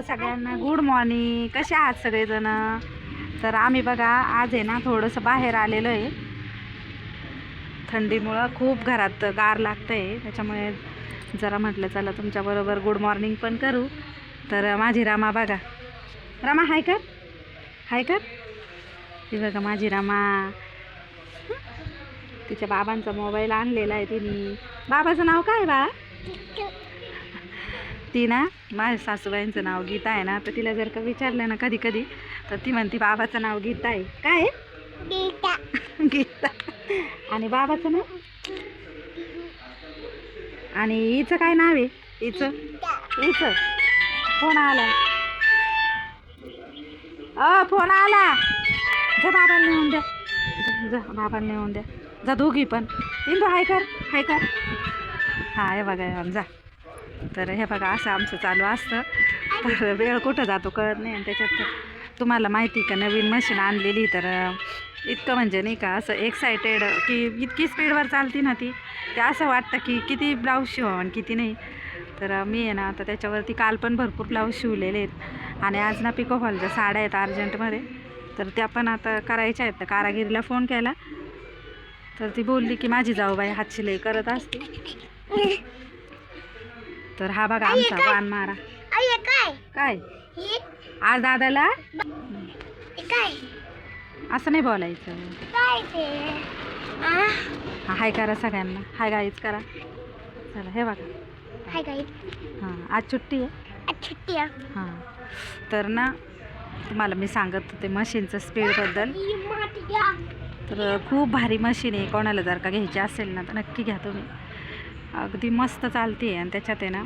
सगळ्यांना good morning कसे आहात सगळेजण? तर आम्ही बघा आज आहे ना थोडंसं बाहेर आलेलो आहे. थंडीमुळं खूप घरात गार लागतं आहे त्याच्यामुळे जरा म्हटलं चला तुमच्याबरोबर गुड मॉर्निंग पण करू. तर माझी रामा बघा. रामा हाय कर. हाय कर. ती बघा माझी रामा. तिच्या बाबांचा मोबाईल आणलेला आहे तिने. बाबाचं नाव काय बा? ती ना माझ्या सासूबाईंचं नाव गीता आहे ना तर तिला जर का विचारलं ना कधी कधी तर ती म्हणते बाबाचं नाव गीता आहे. काय? आहे? गीता. आणि बाबाचं नाव? आणि हिचं काय नाव आहे? हिचं? हिचं. फोन आला. अ फोन आला. जा बाबाला नेऊन द्या. जा बाबाला नेऊन द्या. जा दोघी पण. इंदू हाय कर हाय कर. हा हे बघा जा. तर हे बघा असं आमचं चालू असतं. तर वेळ कुठं जातो कळत नाही. आणि त्याच्यात तुम्हाला माहिती का नवीन मशीन आणलेली तर इतकं म्हणजे नाही का असं एक्सायटेड की इतकी स्पीडवर चालती ना ती. ते असं वाटतं की किती ब्लाऊज शिवावं आणि किती नाही. तर मी आहे ना आता त्याच्यावरती काल पण भरपूर ब्लाऊज शिवलेले आहेत. आणि आज ना पिको हॉलच्या साड्या आहेत अर्जंटमध्ये. तर त्या पण आता करायच्या आहेत. तर कारागिरीला फोन केला. तर ती बोलली की माझी जाऊबाई हात शिलाई करत असते. तर हा बघा आमचा वान मारा. काय? काय? आज दादाला? काय? असं नाही बोलायचं. काय ते? आ? हाय करा सगळ्यांना. हाय गाईच करा. चला हे बघा. हाय काय हां आज सुट्टी आहे. आज सुट्टी आहे. हां. तर ना तुम्हाला मी सांगत होते मशीनचं स्पीडबद्दल तर खूप भारी मशीन आहे. कोणाला जर का घ्यायची असेल ना तर नक्की घ्या तुम्ही. अगदी मस्त चालते आणि त्याच्यात आहे ना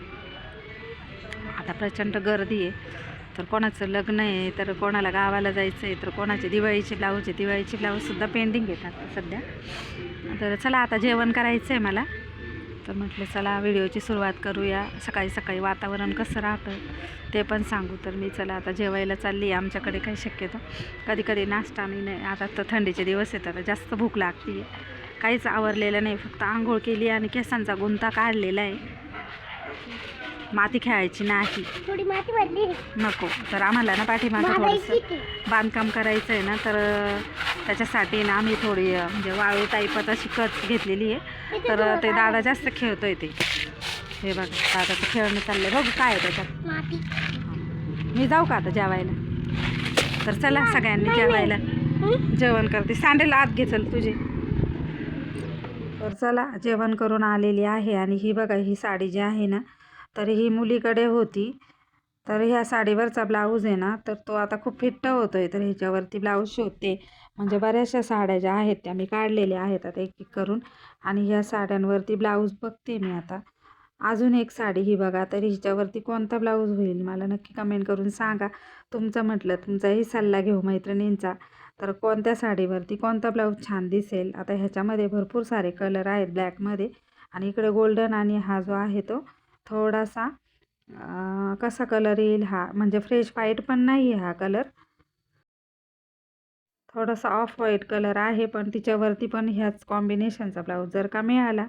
आता प्रचंड गर्दी आहे. तर कोणाचं लग्न आहे तर कोणाला गावाला जायचं आहे तर कोणाचे दिवाळीचे ब्लाऊज आहे दिवाळीचे ब्लाऊजसुद्धा पेंडिंग येतात सध्या. तर चला आता जेवण करायचं आहे मला. तर म्हटलं चला व्हिडिओची सुरुवात करूया. सकाळी सकाळी वातावरण कसं राहतं ते पण सांगू. तर मी चला आता जेवायला चालली आहे. आमच्याकडे काही शक्यतो कधी कधी नाश्ता मी नाही. आता तर थंडीचे दिवस येतात जास्त भूक लागते आहे काहीच आवरलेलं नाही. फक्त आंघोळ केली आणि केसांचा गुंता काढलेला आहे. माती खेळायची नाही. थोडी माती भरली. नको. तर आम्हाला ना पाठीमागं थोडंसं. बांधकाम करायचं आहे ना तर त्याच्यासाठी ना आम्ही थोडी म्हणजे वाळू टाईपच अशी कट घेतलेली आहे. तर ते दादा जास्त खेळतोय ते. हे बघा दादाचं खेळणं चाललंय. बघू काय आहे त्याच्यात. मी जाऊ का आता जेवायला? तर चला सगळ्यांनी जेवायला. जेवण करते. सँडल आत घे चल तुझे. तर चला जेवण करून आलेली आहे आणि ही बघा ही साडी जी आहे ना तर ही मुलीकडे होती. तर ह्या साडीवरचा ब्लाऊज आहे ना तर तो आता खूप फिट्ट होतो आहे तर ह्याच्यावरती ब्लाऊज शोधते. म्हणजे बऱ्याचशा साड्या ज्या आहेत त्या मी काढलेल्या आहेत आता एक एक करून. आणि ह्या साड्यांवरती ब्लाऊज बघते मी आता. अजून एक साडी ही बघा तर हिच्यावरती कोणता ब्लाऊज होईल मला नक्की कमेंट करून सांगा. तुमचं म्हटलं तुमचाही सल्ला घेऊ मैत्रिणींचा. तर कोणत्या साडीवरती कोणता ब्लाऊज छान दिसेल? आता ह्याच्यामध्ये भरपूर सारे कलर आहेत ब्लॅकमध्ये आणि इकडे गोल्डन आणि हा जो आहे तो थोडासा कसा कलर येईल हा? म्हणजे फ्रेश व्हाईट पण नाही आहे हा कलर थोडासा ऑफ व्हाईट कलर आहे पण तिच्यावरती पण ह्याच कॉम्बिनेशनचा ब्लाऊज जर का मिळाला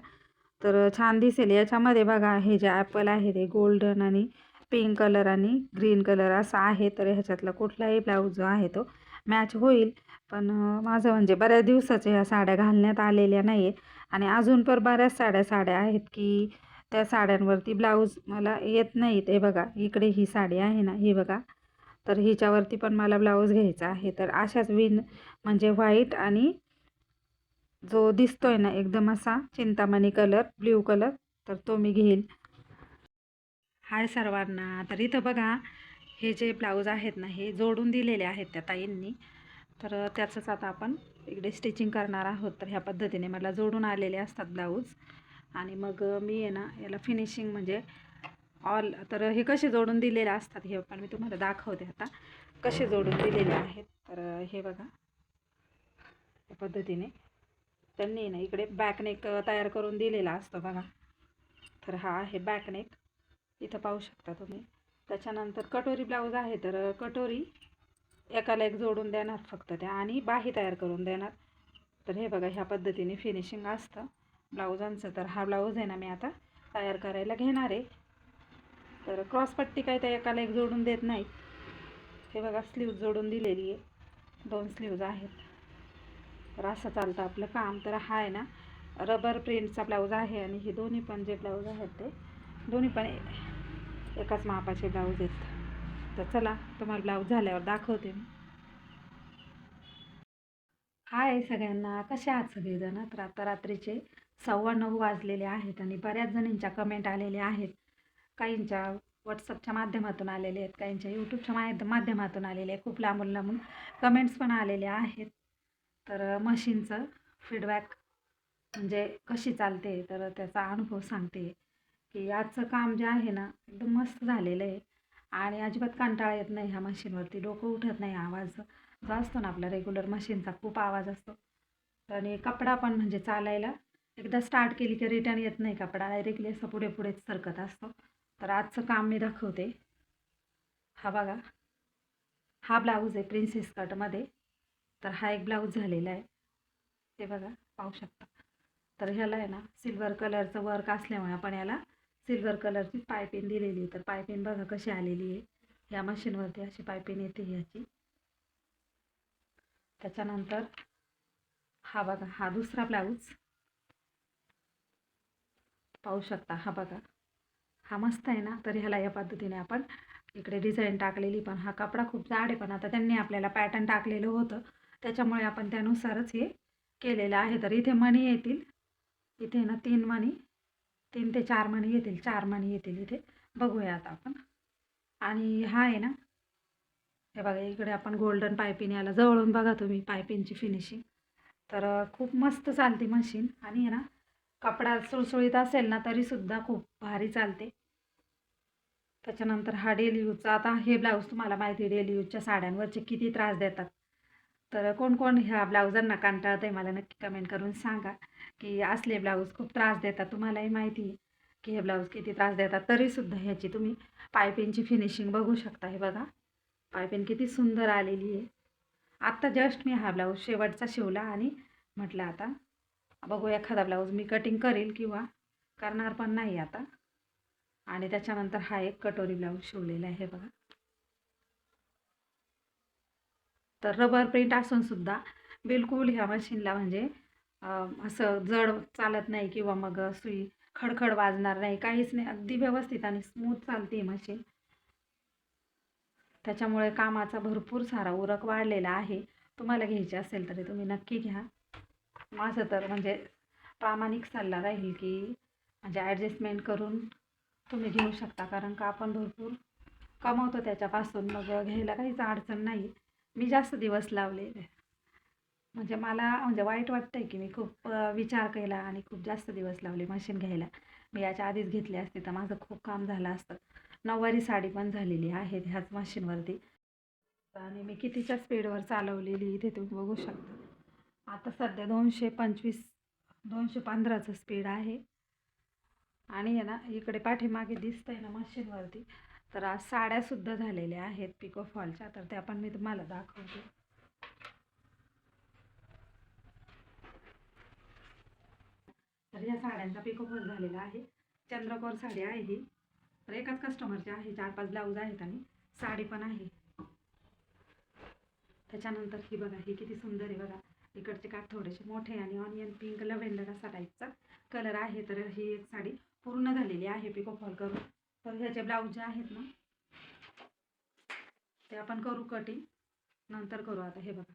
तर छान दिसेल. याच्यामध्ये बघा हे जे ॲपल आहे ते गोल्डन आणि पिंक कलर आणि ग्रीन कलर असा आहे. तर ह्याच्यातला कुठलाही ब्लाऊज जो आहे तो मॅच होईल. पण माझं म्हणजे बऱ्याच दिवसाच्या ह्या साड्या घालण्यात आलेल्या नाही आहेत आणि अजून पण बऱ्याच साड्या साड्या आहेत की त्या साड्यांवरती ब्लाऊज मला येत नाहीत हे बघा इकडे ही साडी आहे ना ही बघा. तर हिच्यावरती पण मला ब्लाऊज घ्यायचा आहे. तर अशाच विन म्हणजे व्हाईट आणि जो दिसतोय ना एकदम असा चिंतामणी कलर ब्ल्यू कलर तर तो मी घेईल. हाय सर्वांना. तर इथं बघा हे जे ब्लाऊज आहेत ना हे जोडून दिलेले आहेत त्या ताईंनी. तर त्याचंच आता आपण इकडे स्टिचिंग करणार आहोत. तर ह्या पद्धतीने मला जोडून आलेले असतात ब्लाऊज. आणि मग मी आहे ना याला फिनिशिंग म्हणजे ऑल तर हे कसे जोडून दिलेले असतात हे पण मी तुम्हाला दाखवते आता. कसे जोडून दिलेले आहेत. तर हे बघा या पद्धतीने. त्यांनी ना इकडे बॅकनेक तयार करून दिलेला असतो बघा. तर हा आहे बॅकनेक इथं पाहू शकता तुम्ही. त्याच्यानंतर कटोरी ब्लाऊज आहे तर कटोरी एकाला एक जोडून देणार फक्त त्या आणि बाही तयार करून देणार. तर हे बघा ह्या पद्धतीने फिनिशिंग असतं ब्लाऊजांचं तर हा ब्लाऊज आहे ना मी आता तयार करायला घेणार आहे. तर क्रॉसपट्टी काय त्या एकाला एक जोडून देत नाही हे बघा स्लीव्ज जोडून दिलेली आहे. दोन स्लीव्ज आहेत. तर असं चालतं. आपलं काम तर हा आहे ना रबर प्रिंटचा ब्लाऊज आहे आणि हे दोन्ही पण जे ब्लाऊज आहेत ते दोन्ही पण एकाच मापाचे ब्लाऊज आहेत. तर चला तुम्हाला ब्लाऊज झाल्यावर दाखवते मी. हाय सगळ्यांना कसे आहात सगळेजण? तर आता रात्रीचे सव्वा नऊ वाजलेले आहेत आणि बऱ्याच जणींच्या कमेंट आलेल्या आहेत. काहींच्या व्हॉट्सअपच्या माध्यमातून आलेले आहेत काहींच्या यूट्यूबच्या माध्यमातून आलेले आहेत. खूप लांबून लांबून कमेंट्स पण आलेले आहेत. तर मशीनचं फीडबॅक म्हणजे कशी चालते तर त्याचा अनुभव सांगते. की आजचं काम जे आहे ना एकदम मस्त झालेलं आहे. आणि अजिबात कंटाळा येत नाही ह्या मशीनवरती. डोकं उठत नाही आवाज. जो असतो ना आपला रेग्युलर मशीनचा खूप आवाज असतो. आणि कपडा पण म्हणजे चालायला एकदा स्टार्ट केली की रिटर्न येत नाही कपडा. डायरेक्टली असं पुढे पुढेच सरकत असतो. तर आजचं काम मी दाखवते. हा बघा. हा ब्लाऊज आहे प्रिन्सेस कटमध्ये तर हा एक ब्लाऊज झालेला आहे. ते बघा पाहू शकता. तर ह्याला आहे ना सिल्वर कलरचं वर्क असल्यामुळे आपण याला सिल्वर कलरची पायपिन दिलेली आहे. तर पायपिन बघा कशी आलेली आहे. या मशीनवरती अशी पायपिन येते ह्याची. त्याच्यानंतर हा बघा हा दुसरा ब्लाऊज. पाहू शकता हा बघा. हा मस्त आहे ना तर ह्याला या पद्धतीने आपण इकडे डिझाईन टाकलेली पण हा कपडा खूप जाड आहे पण आता त्यांनी आपल्याला पॅटर्न टाकलेलं होतं. त्याच्यामुळे आपण त्यानुसारच हे केलेलं आहे. तर इथे मणी येतील. इथे ना तीन मणी तीन ते चार मणी येतील. चार मणी येतील इथे. बघूया आता आपण. आणि हा आहे ना हे बघा इकडे आपण गोल्डन पायपिन याला जवळून बघा तुम्ही पायपिनची फिनिशिंग तर खूप मस्त चालते मशीन आणि आहे ना कपडा सुळसुळीत असेल ना तरीसुद्धा खूप भारी चालते. त्याच्यानंतर हा डेली यूजचा आता हे ब्लाऊज तुम्हाला माहिती आहे डेली यूजच्या साड्यांवरचे किती त्रास देतात. तर कोण कोण ह्या ब्लाऊजांना कंटाळतं आहे मला नक्की कमेंट करून सांगा. की असले ब्लाऊज खूप त्रास देतात. तुम्हालाही माहिती आहे की हे ब्लाऊज किती त्रास देतात. तरीसुद्धा ह्याची तुम्ही पायपिनची फिनिशिंग बघू शकता. हे बघा. पायपिन किती सुंदर आलेली आहे. आत्ता जस्ट मी हा ब्लाऊज शेवटचा शिवला आणि म्हटलं आता बघू एखादा ब्लाऊज मी कटिंग करेल किंवा करणार पण नाही आता. आणि त्याच्यानंतर हा एक कटोरी ब्लाऊज शिवलेला आहे. बघा. तर रबर प्रिंट असूनसुद्धा बिलकुल ह्या मशीनला म्हणजे असं जड चालत नाही किंवा मग सुई खडखड वाजणार नाही. काहीच नाही. अगदी व्यवस्थित आणि स्मूथ चालते मशीन त्याच्यामुळे कामाचा भरपूर सारा उरक वाढलेला आहे. तुम्हाला घ्यायची असेल तरी तुम्ही नक्की घ्या. माझं तर म्हणजे प्रामाणिक सल्ला राहील की म्हणजे ॲडजस्टमेंट करून तुम्ही घेऊ शकता. कारण का? आपण भरपूर कमवतो त्याच्यापासून. मग घ्यायला काहीच अडचण नाही. मी जास्त दिवस लावले म्हणजे मला म्हणजे वाईट वाटतं आहे की मी खूप विचार केला आणि खूप जास्त दिवस लावले मशीन घ्यायला. मी याच्या आधीच घेतली असते तर माझं खूप काम झालं असतं. नऊवारी साडी पण झालेली आहे ह्याच मशीनवरती आणि मी कितीच्या स्पीडवर चालवलेली इथे तुम्ही बघू शकता. आता सध्या दोनशे पंचवीस दोनशे पंधराचं स्पीड आहे. आणि आहे ना इकडे पाठीमागे दिसतंय ना मशीनवरती तर आज साड्यासुद्धा झालेल्या आहेत पिको फॉलच्या तर त्या पण मी तुम्हाला दाखवते. तर या साड्यांचा पिको फॉल झालेला आहे. चंद्रकोर साडी आहे ही. तर एकाच कस्टमरची आहे. चार पाच ब्लाऊज आहेत आणि साडी पण आहे. त्याच्यानंतर ही बघा ही किती सुंदर आहे बघा. इकडचे काठ थोडेसे मोठे आणि ऑनियन पिंक लव्हेंडर असा टाईपचा कलर आहे. तर ही एक साडी पूर्ण झालेली आहे पिको फॉल करून. तर ह्याचे ब्लाऊज जे आहेत ना ते आपण करू कटिंग नंतर करू आता हे बघा.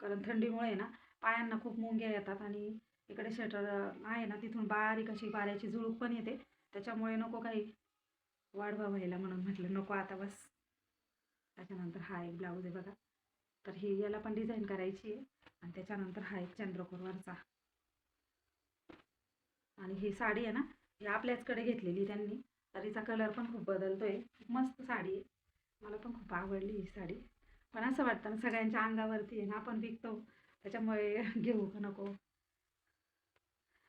कारण थंडीमुळे ना पायांना खूप मुंग्या येतात आणि इकडे शटर आहे ना तिथून बारीक अशी बाऱ्याची झुळूक पण येते. त्याच्यामुळे नको काही वाढवा व्हायला म्हणून म्हटलं. नको आता बस. त्याच्यानंतर हा एक ब्लाऊज आहे बघा. तर ही याला पण डिझाईन करायची आहे. आणि त्याच्यानंतर हा एक चंद्रकोरवरचा. आणि ही साडी आहे ना ही आपल्याचकडे घेतलेली त्यांनी. तर हिचा कलर पण खूप बदलतोय. खूप मस्त साडी आहे. मला पण खूप आवडली ही साडी. पण असं वाटतं ना सगळ्यांच्या अंगावरती आहे ना आपण विकतो. त्याच्यामुळे घेऊ का नको?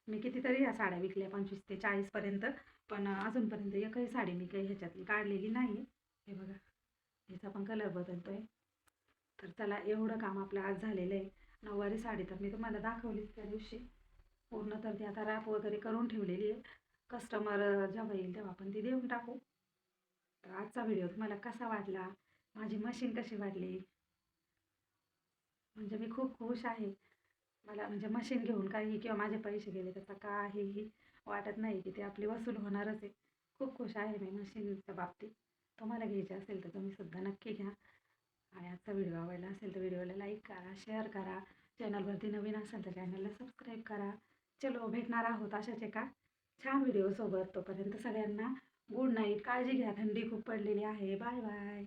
मी कितीतरी ह्या साड्या विकल्या पंचवीस ते चाळीसपर्यंत पण अजूनपर्यंत एकही साडी मी काही ह्याच्यातली काढलेली नाही. हे बघा ह्याचा पण कलर बदलतोय. तर त्याला एवढं काम आपलं आज झालेलं आहे. नऊवारी साडी तर मी तुम्हाला दाखवली त्या दिवशी. पूर्ण तर ती आता रॅप वगैरे करून ठेवलेली आहे. कस्टमर जेव्हा येईल तेव्हा आपण ती देऊन टाकू. तर आजचा व्हिडिओ तुम्हाला कसा वाटला? माझी मशीन कशी वाटली? म्हणजे मी खूप खुश आहे. मला म्हणजे मशीन घेऊन काही किंवा माझे पैसे गेले त्याचा काहीही वाटत नाही की ते आपली वसूल होणारच आहे. खूप खुश आहे मी मशीनच्या बाबतीत. तुम्हाला घ्यायचे असेल तर तुम्ही सुद्धा नक्की घ्या. आणि आजचा व्हिडिओ आवडला असेल तर व्हिडिओला लाईक करा शेअर करा. चॅनलवरती नवीन असेल तर चॅनलला सबस्क्राईब करा. चलो भेटणार आहोत अशाच एका छान व्हिडिओसोबत तोपर्यंत सगळ्यांना गुड नाईट काळजी घ्या. थंडी खूप पडलेली आहे. Bye bye